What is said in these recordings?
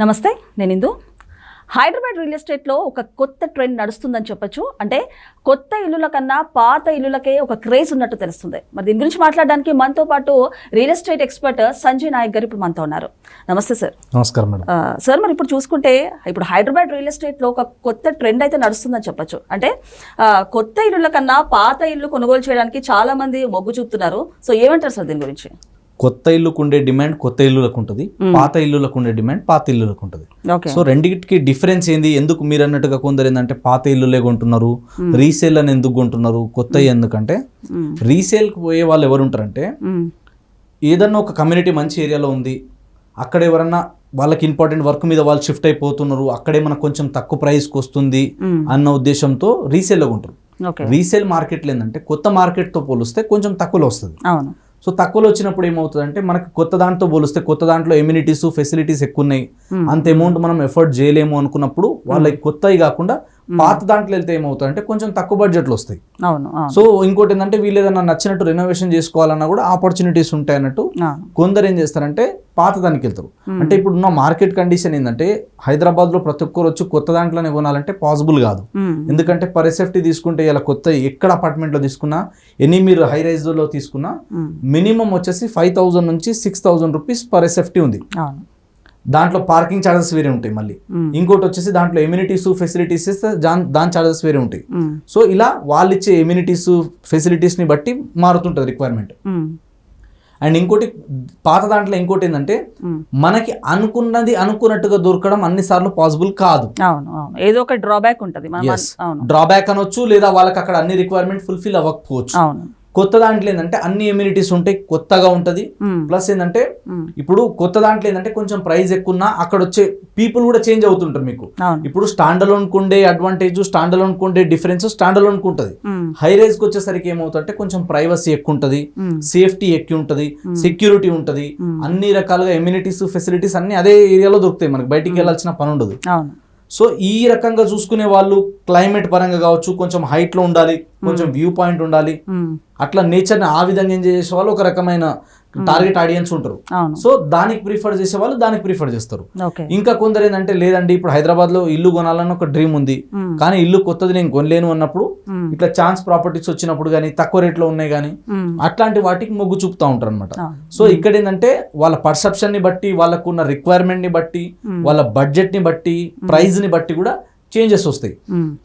నమస్తే నేను ఇందు. హైదరాబాద్ రియల్ ఎస్టేట్లో ఒక కొత్త ట్రెండ్ నడుస్తుందని చెప్పొచ్చు. అంటే కొత్త ఇల్లుల కన్నా పాత ఇల్లులకే ఒక క్రేజ్ ఉన్నట్టు తెలుస్తుంది. మరి దీని గురించి మాట్లాడడానికి మనతో పాటు real estate expert Sanjay Nayak garu ఇప్పుడు మనతో ఉన్నారు. నమస్తే సార్. నమస్కారం మేడం. సార్ మరి ఇప్పుడు చూసుకుంటే ఇప్పుడు హైదరాబాద్ రియల్ ఎస్టేట్లో ఒక కొత్త ట్రెండ్ అయితే నడుస్తుందని చెప్పొచ్చు. అంటే కొత్త ఇల్లుల కన్నా పాత ఇల్లు కొనుగోలు చేయడానికి చాలా మంది మొగ్గు చూపుతున్నారు. సో ఏమంటారు సార్ దీని గురించి? కొత్త ఇల్లుకు ఉండే డిమాండ్ కొత్త ఇల్లులకు ఉంటుంది పాత ఇల్లులకు ఉండే డిమాండ్ పాత ఇల్లులకు ఉంటుంది. సో రెండింటికి డిఫరెన్స్ ఏంది? ఎందుకు మీరు అన్నట్టుగా కొందరు ఏంటంటే పాత ఇల్లులే కొంటున్నారు రీసేల్ అని ఎందుకు కొంటున్నారు? కొత్త ఎందుకంటే రీసేల్కి పోయే వాళ్ళు ఎవరు ఉంటారంటే ఏదన్నా ఒక కమ్యూనిటీ మంచి ఏరియాలో ఉంది అక్కడ ఎవరన్నా వాళ్ళకి ఇంపార్టెంట్ వర్క్ మీద వాళ్ళు షిఫ్ట్ అయిపోతున్నారు అక్కడే మనకు కొంచెం తక్కువ ప్రైస్కి వస్తుంది అన్న ఉద్దేశంతో రీసేల్లో ఉంటారు ఓకే. రీసేల్ మార్కెట్లో ఏంటంటే కొత్త మార్కెట్తో పోలిస్తే కొంచెం తక్కువలో వస్తుంది. సో తక్కువలో వచ్చినప్పుడు ఏమవుతుందంటే మనకి కొత్త దాంట్లో పోలిస్తే కొత్త దాంట్లో ఎమ్యూనిటీస్ ఫెసిలిటీస్ ఎక్కువ ఉన్నాయి అంత అమౌంట్ మనం ఎఫర్ట్ చేయలేము అనుకున్నప్పుడు వాళ్ళకి కొత్తవి కాకుండా పాత దాంట్లో వెళ్తే ఏమవుతుందంటే కొంచెం తక్కువ బడ్జెట్లో వస్తాయి. అవును సో ఇంకోటి ఏంటంటే వీళ్ళు ఏదైనా నచ్చినట్టు రెనోవేషన్ చేసుకోవాలన్నా కూడా ఆపర్చునిటీస్ ఉంటాయి అన్నట్టు కొందరు ఏం చేస్తారంటే పాత దానికి వెళ్తారు. అంటే ఇప్పుడు ఉన్న మార్కెట్ కండిషన్ ఏంటంటే హైదరాబాద్లో ప్రతి ఒక్కరు వచ్చి కొత్త దాంట్లోనే కొనాలంటే పాసిబుల్ కాదు. ఎందుకంటే పర్ సేఫ్టీ తీసుకుంటే ఇలా కొత్త ఎక్కడ అపార్ట్మెంట్లో తీసుకున్నా ఎనీ మీరు హై రైజ్లో తీసుకున్నా మ్మ్. మినిమం వచ్చేసి ఫైవ్ థౌజండ్ నుంచి six thousand rupees per SFT ఉంది. దాంట్లో పార్కింగ్ ఛార్జెస్ వేరే ఉంటాయి మళ్ళీ. ఇంకోటి వచ్చేసి దాంట్లో ఎమ్యూనిటీస్ ఫెసిలిటీస్ ఇస్తే దాని ఛార్జెస్ వేరే ఉంటాయి. సో ఇలా వాళ్ళు ఇచ్చే ఎమ్యూనిటీస్ ఫెసిలిటీస్ని బట్టి మారుతుంటుంది రిక్వైర్మెంట్. అండ్ ఇంకోటి పాత దాంట్లో ఇంకోటి ఏంటంటే. మనకి అనుకున్నది అనుకున్నట్టుగా దొరకడం అన్నిసార్లు పాసిబుల్ కాదు. ఏదో ఒక డ్రాబ్యాక్ ఉంటుంది. డ్రాబ్యాక్ అనొచ్చు లేదా వాళ్ళకి అక్కడ అన్ని రిక్వైర్మెంట్ ఫుల్ఫిల్ అవ్వకపోవచ్చు. కొత్త దాంట్లో ఏంటంటే అన్ని ఎమ్యూనిటీస్ ఉంటాయి కొత్తగా ఉంటుంది. ప్లస్ ఏంటంటే. ఇప్పుడు కొత్త దాంట్లో ఏంటంటే కొంచెం ప్రైస్ ఎక్కువ అక్కడ వచ్చే పీపుల్ కూడా చేంజ్ అవుతుంటారు మీకు ఇప్పుడు స్టాండ్ అలోన్ ఉండే అడ్వాంటేజ్ స్టాండ్ అలోన్ ఉండే డిఫరెన్స్ స్టాండ్ అలోన్ ఉంటుంది. హై రేజ్కి వచ్చేసరికి ఏమవుతుందంటే కొంచెం ప్రైవసీ ఎక్కువ ఉంటుంది. సేఫ్టీ ఎక్కువ ఉంటుంది సెక్యూరిటీ ఉంటుంది. అన్ని రకాలుగా ఎమ్యూనిటీస్ ఫెసిలిటీస్ అన్ని అదే ఏరియాలో దొరుకుతాయి మనకి బయటికి వెళ్ళాల్సిన పని ఉండదు సో ఈ రకంగా చూసుకునే వాళ్ళు క్లైమేట్ పరంగా కావచ్చు కొంచెం height లో ఉండాలి కొంచెం వ్యూ పాయింట్ ఉండాలి. అట్లా నేచర్ని ఆ విధంగా ఎంజాయ్ చేసే వాళ్ళు ఒక రకమైన టార్గెట్ ఆడియన్స్ ఉంటారు సో దానికి ప్రిఫర్ చేసే వాళ్ళు దానికి ప్రిఫర్ చేస్తారు ఇంకా కొందరు ఏంటంటే లేదండి ఇప్పుడు హైదరాబాద్లో ఇల్లు కొనాలని ఒక డ్రీమ్ ఉంది. కానీ ఇల్లు కొత్తది నేను కొనలేను అన్నప్పుడు. ఇట్లా ఛాన్స్ ప్రాపర్టీస్ వచ్చినప్పుడు కానీ తక్కువ రేట్లో ఉన్నాయి కానీ. అట్లాంటి వాటికి మొగ్గు చూపుతూ ఉంటారు అనమాట. సో ఇక్కడ ఏంటంటే వాళ్ళ పర్సెప్షన్ని బట్టి వాళ్ళకున్న రిక్వైర్మెంట్ని బట్టి. వాళ్ళ బడ్జెట్ని బట్టి ప్రైస్ని బట్టి కూడా చేంజెస్ వస్తాయి.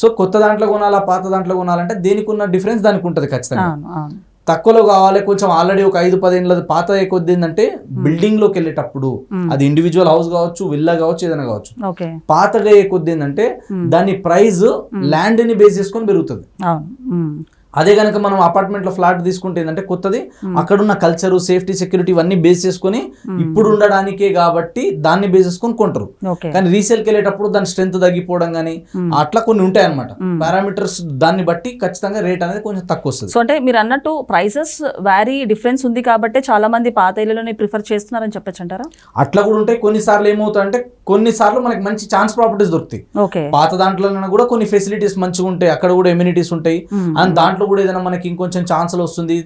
సో కొత్త దాంట్లో కొనాలా పాత దాంట్లో కొనాలంటే దేనికి ఉన్న డిఫరెన్స్ దానికి ఉంటుంది ఖచ్చితంగా తక్కువలో కావాలి కొంచెం ఆల్రెడీ ఒక ఐదు పదేళ్ళ పాత కొద్ది ఏంటంటే బిల్డింగ్లోకి వెళ్ళేటప్పుడు. అది ఇండివిజువల్ హౌస్ కావచ్చు విల్లా కావచ్చు ఏదైనా కావచ్చు. పాతగా కొద్ది ఏంటంటే దాని ప్రైస్ ల్యాండ్ని బేస్ చేసుకొని పెరుగుతుంది. అదే కనుక మనం అపార్ట్మెంట్లో ఫ్లాట్ తీసుకుంటే ఏంటంటే కొత్తది. అక్కడున్న కల్చర్ సేఫ్టీ సెక్యూరిటీ ఇవన్నీ బేస్ చేసుకొని ఇప్పుడు ఉండడానికే కాబట్టి దాన్ని బేస్ చేసుకొని కొంటారు. కానీ రీసేల్కి వెళ్ళేటప్పుడు దాని స్ట్రెంత్ తగ్గిపోవడం కానీ అట్లా కొన్ని ఉంటాయి అనమాట పారామీటర్స్ దాన్ని బట్టి ఖచ్చితంగా రేట్ అనేది కొంచెం తక్కువ వస్తుంది. సో అంటే మీరు అన్నట్టు ప్రైసెస్ వ్యారీ డిఫరెన్స్ ఉంది కాబట్టి చాలా మంది పాత ఇళ్ళలోనే ప్రిఫర్ చేస్తున్నారని చెప్పొచ్చు అంటారా? అట్లా కూడా ఉంటాయి. కొన్నిసార్లు ఏమవుతాయంటే కొన్నిసార్లు మనకి మంచి ఛాన్స్ ప్రాపర్టీస్ దొరుకుతాయి. పాత దాంట్లో కూడా కొన్ని ఫెసిలిటీస్ మంచిగా ఉంటాయి అక్కడ కూడా ఎమ్యూనిటీస్ ఉంటాయి. అండ్ దాంట్లో కూడా ఏదైనా మనకి ఇంకొంచెం ఛాన్సులు వస్తుంది.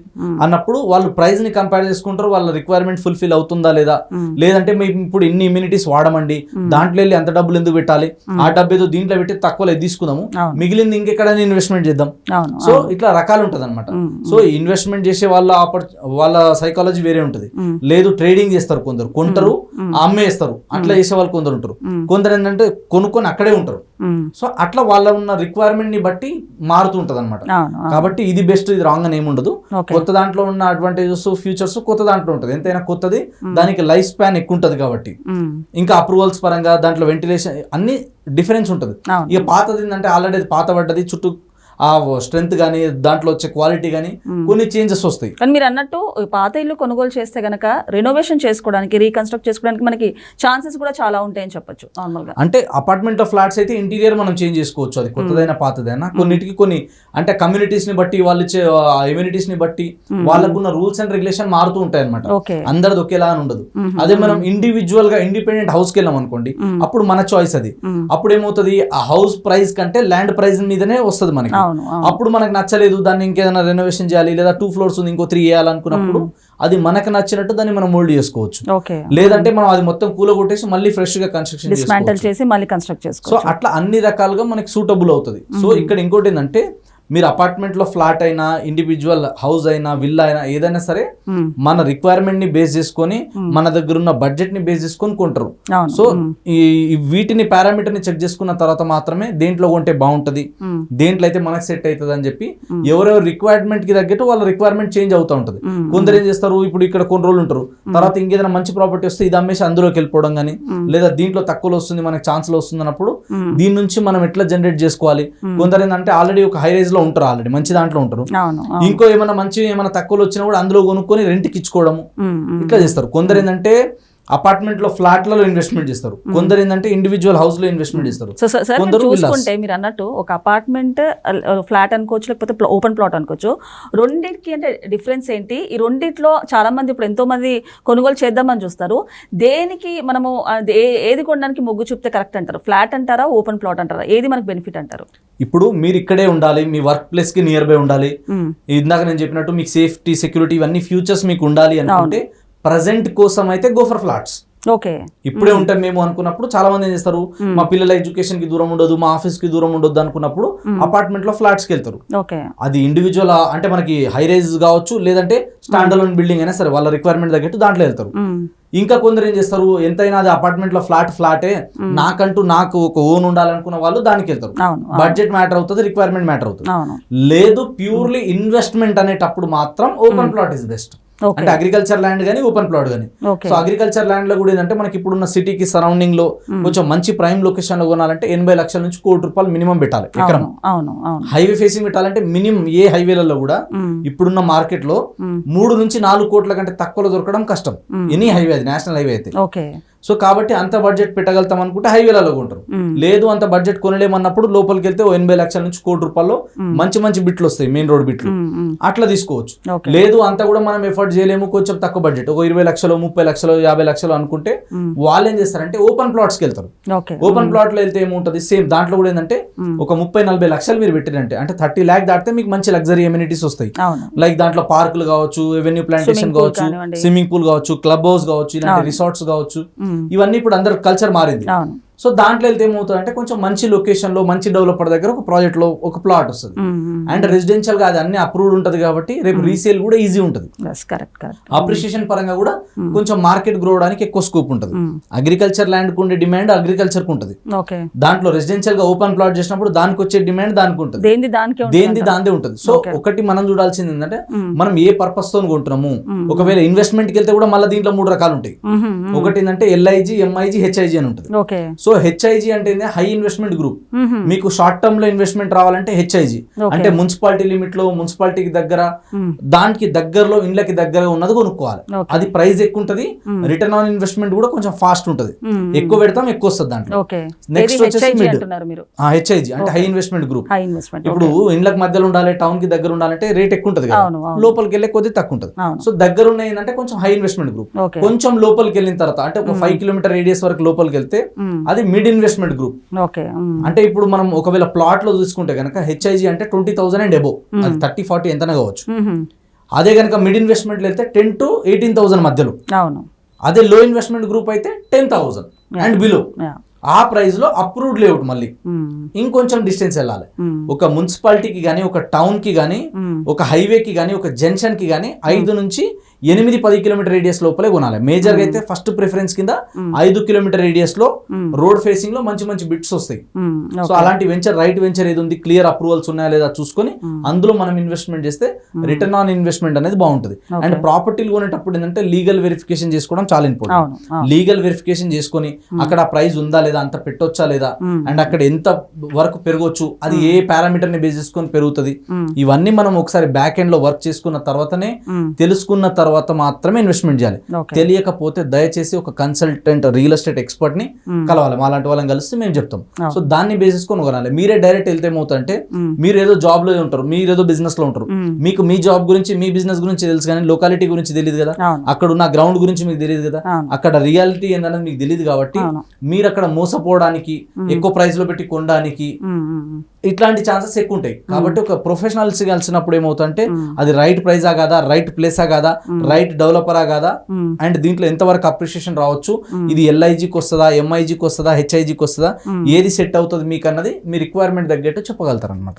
అన్నప్పుడు వాళ్ళు ప్రైస్ని కంపేర్ చేసుకుంటారు వాళ్ళ రిక్వైర్మెంట్ ఫుల్ఫిల్ అవుతుందా లేదా. లేదంటే మేము ఇప్పుడు ఇన్ని ఇమ్యూనిటీస్ వాడమండి దాంట్లో వెళ్ళి అంత డబ్బులు ఎందుకు పెట్టాలి ఆ డబ్బు ఏదో దీంట్లో పెట్టి తక్కువలో తీసుకుందాము. మిగిలింది ఇంకెక్కడ ఇన్వెస్ట్మెంట్ చేద్దాం సో ఇట్లా రకాలు ఉంటుంది అనమాట. సో ఇన్వెస్ట్మెంట్ చేసే వాళ్ళ వాళ్ళ సైకాలజీ వేరే ఉంటుంది. లేదు ట్రేడింగ్ చేస్తారు కొందరు కొంటారు అమ్మేస్తారు అట్లా చేసే వాళ్ళు కొందరు ఉంటారు. కొందరు ఏంటంటే కొనుక్కొని అక్కడే ఉంటారు. సో అట్లా వాళ్ళ ఉన్న రిక్వైర్మెంట్ని బట్టి మారుతూ ఉంటది అనమాట అవును. కాబట్టి ఇది బెస్ట్ ఇది రాంగ్ అని ఏముండదు కొత్త దాంట్లో ఉన్న అడ్వాంటేజెస్ ఫ్యూచర్స్ కొత్త దాంట్లో ఉంటుంది. ఎంతైనా కొత్తది దానికి లైఫ్ స్పాన్ ఎక్కువ ఉంటుంది కాబట్టి. ఇంకా అప్రూవల్స్ పరంగా దాంట్లో వెంటిలేషన్ అన్ని డిఫరెన్స్ ఉంటుంది. ఇక పాతది ఏంటంటే ఆల్రెడీ పాత పడ్డది చుట్టూ ఆ స్ట్రెంగ్త్ కానీ దాంట్లో వచ్చే క్వాలిటీ కానీ కొన్ని చేంజెస్ వస్తాయి. కానీ మీరు అన్నట్టు పాత ఇల్లు కొనుగోలు చేస్తే గనక రెనోవేషన్ చేసుకోవడానికి రీకన్స్ట్రక్ట్ చేసుకోవడానికి మనకి ఛాన్సెస్ కూడా చాలా ఉంటాయని చెప్పొచ్చు నార్మల్గా. అంటే అపార్ట్మెంట్ ఆఫ్ ఫ్లాట్స్ అయితే ఇంటీరియర్ మనం చేంజ్ చేసుకోవచ్చు. అది కొత్తదైనా పాతదైనా. కొన్నిటికి కొన్ని అంటే కమ్యూనిటీస్ని బట్టి వాళ్ళు ఇచ్చే ఇమ్యూనిటీస్ని బట్టి వాళ్ళకున్న రూల్స్ అండ్ రెగ్యులేషన్ మారుతూ ఉంటాయి అనమాట అందరిది ఒకేలా అని ఉండదు అదే మనం ఇండివిజువల్గా ఇండిపెండెంట్ హౌస్కి వెళ్ళాం అనుకోండి అప్పుడు మన చాయిస్ అది. అప్పుడు ఏమవుతుంది? ఆ హౌస్ ప్రైస్ కంటే ల్యాండ్ ప్రైస్ మీదనే వస్తుంది మనకి. అప్పుడు మనకు నచ్చలేదు దాన్ని ఇంకేదైనా రెనోవేషన్ చేయాలి లేదా టూ ఫ్లోర్స్ ఉంది ఇంకో త్రీ వేయాలనుకున్నప్పుడు అది మనకు నచ్చినట్టు దాన్ని మనం మోల్డ్ చేసుకోవచ్చు. లేదంటే మనం అది మొత్తం కూల కొట్టేసి మళ్ళీ ఫ్రెష్గా కన్స్ట్రక్షన్ డిస్మాంటల్ చేసి మళ్ళీ కన్స్ట్రక్ట్ సో చేసుకోవచ్చు. అట్లా అన్ని రకాలుగా మనకి సూటబుల్ అవుతుంది. సో ఇక్కడ ఇంకోటి ఏంటంటే మీరు అపార్ట్మెంట్లో ఫ్లాట్ అయినా ఇండివిజువల్ హౌస్ అయినా విల్లా అయినా ఏదైనా సరే మ్మ్. మన రిక్వైర్మెంట్ని బేస్ చేసుకొని మన దగ్గర ఉన్న బడ్జెట్ని బేస్ చేసుకొని కొంటారు. సో ఈ ఈ వీటిని పారామీటర్ని చెక్ చేసుకున్న తర్వాత మాత్రమే దేంట్లో కొంటే బాగుంటది. దేంట్లో అయితే మనకు సెట్ అవుతుంది అని చెప్పి ఎవరెవరు రిక్వైర్మెంట్కి తగ్గట్టు వాళ్ళ రిక్వైర్మెంట్ చేంజ్ అవుతూ ఉంటుంది. కొందరు ఏం చేస్తారు ఇప్పుడు ఇక్కడ కొన్ని రోజులు ఉంటారు తర్వాత ఇంకేదైనా మంచి ప్రాపర్టీ వస్తే ఇది అమ్మేసి అందులోకి వెళ్ళిపోవడం కానీ లేదా దీంట్లో తక్కువలో వస్తుంది మనకి ఛాన్స్లో వస్తుంది అన్నప్పుడు. దీని నుంచి మనం ఎట్లా జనరేట్ చేసుకోవాలి? కొందరు ఏంటంటే ఆల్రెడీ ఒక హై రేంజ్ లో ఉంటారు ఆల్రెడీ మంచి దాంట్లో ఉంటారు. ఇంకో ఏమైనా మంచి ఏమైనా తక్కువలో వచ్చినా కూడా అందులో కొనుక్కొని రెంట్కి ఇచ్చుకోవడము. ఇట్లా చేస్తారు. కొందరు ఏంటంటే అపార్ట్మెంట్లో ఫ్లాట్లలో ఇన్వెస్ట్మెంట్ చేస్తారు. కొందరు ఏంటంటే ఇండివిజువల్ హౌస్లో ఇన్వెస్ట్మెంట్ చేస్తారు కొందరు. చూసుకుంటే మీరు అన్నట్టు ఒక అపార్ట్మెంట్ ఫ్లాట్ అనుకోవచ్చు లేకపోతే ఓపెన్ ప్లాట్ అనుకోవచ్చు రెండింటికి అంటే డిఫరెన్స్ ఏంటి? ఈ రెండిట్లో చాలా మంది ఇప్పుడు ఎంతో మంది కొనుగోలు చేద్దామని చూస్తారు. దేనికి మనము ఏది కొనడానికి మొగ్గు చూపితే కరెక్ట్ అంటారు? ఫ్లాట్ అంటారా? ఓపెన్ ప్లాట్ అంటారా? ఏది మనకు బెనిఫిట్ అంటారు? ఇప్పుడు మీరు ఇక్కడే ఉండాలి మీ వర్క్ ప్లేస్కి నియర్ బై ఉండాలి. ఇందాక నేను చెప్పినట్టు మీకు సేఫ్టీ సెక్యూరిటీ ఇవన్నీ ఫ్యూచర్స్ మీకు ఉండాలి అనుకుంటే ప్రజెంట్ కోసం అయితే గో ఫర్ ఫ్లాట్స్. ఓకే. ఇప్పుడే ఉంటాం మేము అనుకున్నప్పుడు చాలా మంది ఏం చేస్తారు? మా పిల్లల ఎడ్యుకేషన్కి దూరం ఉండదు మా ఆఫీస్కి దూరం ఉండదు అనుకున్నప్పుడు అపార్ట్మెంట్లో ఫ్లాట్స్కి వెళ్తారు అది ఇండివిజువల్ అంటే మనకి హై రైజ్ కావచ్చు లేదంటే స్టాండ్ అలోన్ బిల్డింగ్ అయినా సరే వాళ్ళ రిక్వైర్మెంట్ తగ్గట్టు దాంట్లో వెళ్తారు. ఇంకా కొందరు ఏం చేస్తారు? ఎంతైనా అది అపార్ట్మెంట్లో ఫ్లాట్ ఫ్లాటే నాకంటూ నాకు ఒక ఓన్ ఉండాలనుకున్న వాళ్ళు దానికి వెళ్తారు. బడ్జెట్ మ్యాటర్ అవుతుంది రిక్వైర్మెంట్ మ్యాటర్ అవుతుంది. లేదు ప్యూర్లీ ఇన్వెస్ట్మెంట్ అనేటప్పుడు మాత్రం ఓపెన్ ప్లాట్ ఇస్ బెస్ట్ అంటే అగ్రికల్చర్ ల్యాండ్ కానీ ఓపెన్ ప్లాట్ కానీ సో అగ్రికల్చర్ ల్యాండ్లో కూడా ఏంటంటే మనకి ఇప్పుడున్న సిటీకి సరౌండింగ్లో కొంచెం మంచి ప్రైమ్ లొకేషన్లో కొనాలంటే ఎనభై లక్షల నుంచి కోటి రూపాయలు మినిమం పెట్టాలి ఎకరం. హైవే ఫేసింగ్ పెట్టాలంటే మినిమం ఏ హైవేలలో కూడా మ్మ్. ఇప్పుడున్న మార్కెట్లో మ్మ్. మూడు నుంచి నాలుగు కోట్ల కంటే తక్కువలో దొరకడం కష్టం. ఎనీ హైవే అది నేషనల్ హైవే అయితే. సో కాబట్టి అంత బడ్జెట్ పెట్టగలుగుతాం అనుకుంటే హైవేలలో కొంటారు. లేదు అంత బడ్జెట్ కొనలేమన్నప్పుడు లోపలికి వెళ్తే ఎనభై లక్షల నుంచి కోటి రూపాయల్లో మంచి మంచి బిట్లు వస్తాయి మెయిన్ రోడ్ బిట్లు. అట్లా తీసుకోవచ్చు. లేదు అంత కూడా మనం ఎఫర్ట్ చేయలేము కొంచెం తక్కువ బడ్జెట్ ఒక ఇరవై లక్షలు ముప్పై లక్షలు యాభై లక్షలు అనుకుంటే. వాళ్ళు ఏం చేస్తారంటే ఓపెన్ ప్లాట్స్కి వెళ్తారు ఓపెన్ ప్లాట్లో వెళ్తే ఏముంటది? సేమ్ దాంట్లో కూడా ఏంటంటే ఒక ముప్పై నలభై లక్షలు మీరు పెట్టిరంటే అంటే థర్టీ ల్యాక్ దాటితే మీకు మంచి లగ్జరీ ఎమ్యూనిటీస్ వస్తాయి. లైక్ దాంట్లో పార్కులు కావచ్చు రెవెన్యూ ప్లాంటేషన్ కావచ్చు. స్విమ్మింగ్ పూల్ కావచ్చు క్లబ్ హౌస్ కావచ్చు ఇలాంటి రిసార్ట్స్ కావచ్చు. ఇవన్నీ ఇప్పుడు అందరు కల్చర్ మారింది. సో దాంట్లో వెళ్తే ఏమవుతుంది అంటే కొంచెం మంచి లొకేషన్లో మంచి డెవలపర్ దగ్గర ఒక ప్రాజెక్ట్లో ఒక ప్లాట్ వస్తుంది. అండ్ రెసిడెన్షియల్గా అది అన్ని అప్రూవ్డ్ ఉంటది కాబట్టి రేపు రీసేల్ కూడా ఈజీ ఉంటది. అప్రిషియేషన్ పరంగా కూడా కొంచెం మార్కెట్ గ్రో అవడానికి ఎక్కువ స్కోప్ ఉంటుంది. అగ్రికల్చర్ ల్యాండ్ ఉండే డిమాండ్ అగ్రికల్చర్కు ఉంటుంది. దాంట్లో రెసిడెన్షియల్గా ఓపెన్ ప్లాట్ చేసినప్పుడు దానికి వచ్చే డిమాండ్ దానికి ఉంటుంది. ఉంటుంది దేంది ఉంటుంది. సో ఒకటి మనం చూడాల్సింది ఏంటంటే మ్మ్. మనం ఏ పర్పస్తో కొంటున్నాము? ఒకవేళ ఇన్వెస్ట్మెంట్కి వెళ్తే కూడా మళ్ళీ దీంట్లో మూడు రకాలు ఉంటాయి. మ్మ్. మ్మ్. ఒకటి ఏంటంటే ఎల్ఐజి ఎంఐజి హెచ్ఐజి అని ఉంటుంది. సో హెచ్ఐజి అంటే హై ఇన్వెస్ట్మెంట్ గ్రూప్. మీకు షార్ట్ టర్మ్లో ఇన్వెస్ట్మెంట్ రావాలంటే హెచ్ఐజి. అంటే మున్సిపాలిటీ లిమిట్లో మున్సిపాలిటీకి దగ్గర. దానికి దగ్గరలో ఇండ్లకి దగ్గర ఉన్నది కొనుక్కోవాలి. అది ప్రైస్ ఎక్కువ ఉంటుంది రిటర్న్ ఆన్ ఇన్వెస్ట్మెంట్ కూడా కొంచెం ఫాస్ట్ ఉంటుంది. ఎక్కువ పెడతాం ఎక్కువ వస్తుంది దాంట్లో. ఏది వచ్చేసి మీరు? హెచ్ఐజి అంటే హై ఇన్వెస్ట్మెంట్ గ్రూప్ ఇప్పుడు ఇండ్లకు మధ్యలో ఉండాలి టౌన్కి దగ్గర ఉండాలంటే రేట్ ఎక్కువ ఉంటుంది కదా. లోపలికి వెళ్ళే కొద్ది తక్కువ ఉంటుంది సో దగ్గర ఉన్న ఏంటంటే కొంచెం హై ఇన్వెస్ట్మెంట్ గ్రూప్ కొంచెం లోపలికి వెళ్ళిన తర్వాత అంటే ఒక ఫైవ్ కిలోమీటర్ రేడియస్ వరకు లోపలికి వెళ్తే. అది మిడ్ ఇన్వెస్ట్మెంట్ గ్రూప్ ఓకే. అంటే ఇప్పుడు మనం ఒకవేళ ప్లాట్లో చూసుకుంటే కనుక హెచ్ఐజి అంటే ట్వంటీ థౌసండ్ అండ్ ఎబో అది థర్టీ ఫార్టీ ఎంతనే కావచ్చు. అదే కనుక మిడ్ ఇన్వెస్ట్మెంట్ వెళ్తే టెన్ టు ఎయిటీన్ థౌసండ్ మధ్యలో అవును అదే లో ఇన్వెస్ట్మెంట్ గ్రూప్ అయితే టెన్ థౌసండ్ అండ్ బిలో. ఆ ప్రైస్లో అప్రూవ్డ్ లేఅవుట్ మళ్ళీ. ఇంకొంచెం డిస్టెన్స్ వెళ్ళాలి. ఒక మున్సిపాలిటీకి కానీ ఒక టౌన్కి మ్మ్. ఒక హైవేకి కానీ ఒక జంక్షన్కి కానీ ఐదు నుంచి ఎనిమిది పది కిలోమీటర్ రేడియస్ లోపలే కొనాలి. మేజర్గా అయితే ఫస్ట్ ప్రిఫరెన్స్ కింద ఐదు కిలోమీటర్ రేడియస్లో. రోడ్ ఫేసింగ్లో మంచి మంచి బిట్స్ వస్తాయి. సో అలాంటి వెంచర్ రైట్ వెంచర్ ఏది ఉంది క్లియర్ అప్రూవల్స్ ఉన్నాయా లేదా చూసుకొని అందులో మనం ఇన్వెస్ట్మెంట్ చేస్తే రిటర్న్ ఆన్ ఇన్వెస్ట్మెంట్ అనేది బాగుంటుంది. అండ్ ప్రాపర్టీలు కొనేటప్పుడు ఏంటంటే లీగల్ వెరిఫికేషన్ చేసుకోవడం చాలా ఇంపార్టెంట్ లీగల్ వెరిఫికేషన్ చేసుకొని అక్కడ ప్రైస్ ఉందా లేదా అంత పెట్టొచ్చా లేదా. అండ్ అక్కడ ఎంత వరకు పెరగవచ్చు అది ఏ పారామీటర్ని బేస్ చేసుకొని పెరుగుతుంది. ఇవన్నీ మనం ఒకసారి బ్యాక్ ఎండ్లో వర్క్ చేసుకున్న తర్వాతనే. తెలుసుకున్న తర్వాత మాత్రమే ఇన్వెస్ట్మెంట్ చేయాలి. తెలియకపోతే దయచేసి ఒక కన్సల్టెంట్ రియల్ ఎస్టేట్ ఎక్స్పర్ట్ని. కలవాలి. మాలాంటి వాళ్ళని కలిస్తే మేము చెప్తాం. సో దాన్ని బేస్ చేసుకొని కొనాలి. మీరే డైరెక్ట్ వెళ్తే ఏమవుతుందంటే. మీరు ఏదో జాబ్లో ఉంటారు మీరు ఏదో బిజినెస్లో ఉంటారు. మీకు మీ జాబ్ గురించి మీ బిజినెస్ గురించి తెలుసు కానీ లొకాలిటీ గురించి తెలియదు కదా. అక్కడ ఉన్న గ్రౌండ్ గురించి మీకు తెలియదు కదా. అక్కడ రియాలిటీ ఏందనేది మీకు తెలియదు కాబట్టి మీరు అక్కడ మోసపోవడానికి ఎక్కువ ప్రైస్లో పెట్టి కొనడానికి. ఇట్లాంటి ఛాన్సెస్ ఎక్కువ ఉంటాయి. కాబట్టి ఒక ప్రొఫెషనల్స్ కలిసినప్పుడు ఏమవుతుందంటే అది రైట్ ప్రైజా కాదా రైట్ ప్లేసా కాదా రైట్ డెవలపరా కాదా. అండ్ దీంట్లో ఎంతవరకు అప్రిషియేషన్ రావచ్చు? ఇది ఎల్ఐజికి వస్తుందా? ఎంఐజికి వస్తుందా? హెచ్ఐజికి వస్తుందా? ఏది సెట్ అవుతుంది మీకు అన్నది మీ రిక్వైర్మెంట్ తగ్గట్టు చెప్పగలుగుతారు అనమాట